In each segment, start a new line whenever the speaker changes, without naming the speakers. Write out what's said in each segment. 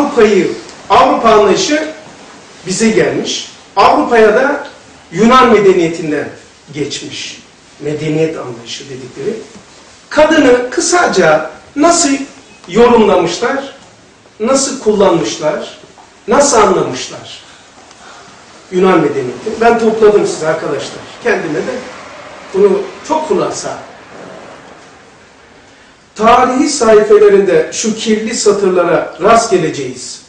Avrupa'yı, Avrupa anlayışı bize gelmiş. Avrupa'ya da Yunan medeniyetinden geçmiş. Medeniyet anlayışı dedikleri. Kadını kısaca nasıl yorumlamışlar, nasıl kullanmışlar, nasıl anlamışlar? Yunan medeniyeti. Ben topladım size arkadaşlar. Kendime de bunu çok kullansa. Tarihi sayfelerinde şu kirli satırlara rast geleceğiz.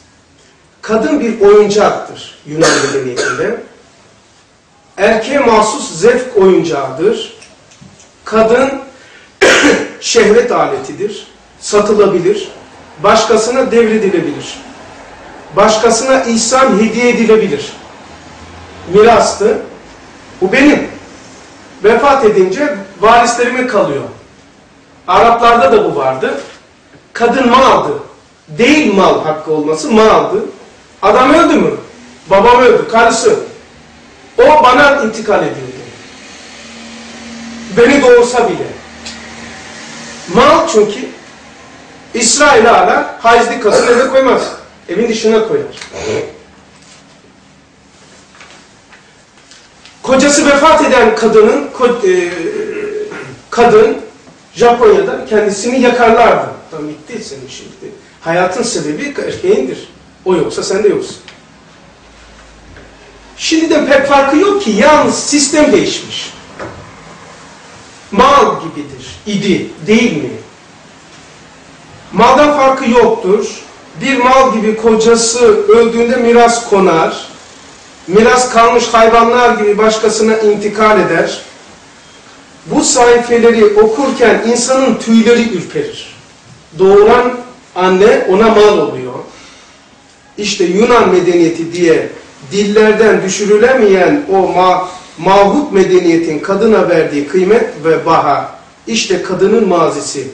Kadın bir oyuncaktır Yunan medeniyetinde. Erkeğe mahsus zevk oyuncağıdır. Kadın şehvet aletidir. Satılabilir. Başkasına devredilebilir. Başkasına ihsan hediye edilebilir. Mirastı. Bu benim. Vefat edince varislerime kalıyor. Araplarda da bu vardı. Kadın maldı. Değil mal hakkı olması maldı. Adam öldü mü? Babam öldü, karısı. O bana intikal ediyordu. Beni doğursa bile. Mal çünkü İsrail hala haizli kasın eve koymaz. Evin dışına koyar. Kocası vefat eden kadının e, kadın Japonya'da kendisini yakarlardı. Tam bitti senin şimdi. Hayatın sebebi erkeğindir. O yoksa sen de yoksun. Şimdi de pek farkı yok ki yalnız sistem değişmiş. Mal gibidir, idi, değil mi? Maldan farkı yoktur. Bir mal gibi kocası öldüğünde miras konar. Miras kalmış hayvanlar gibi başkasına intikal eder. Bu sayfeleri okurken insanın tüyleri ürperir. Doğuran anne ona mal oluyor. İşte Yunan medeniyeti diye dillerden düşürülemeyen o ma mahut medeniyetin kadına verdiği kıymet ve baha, işte kadının mazisi,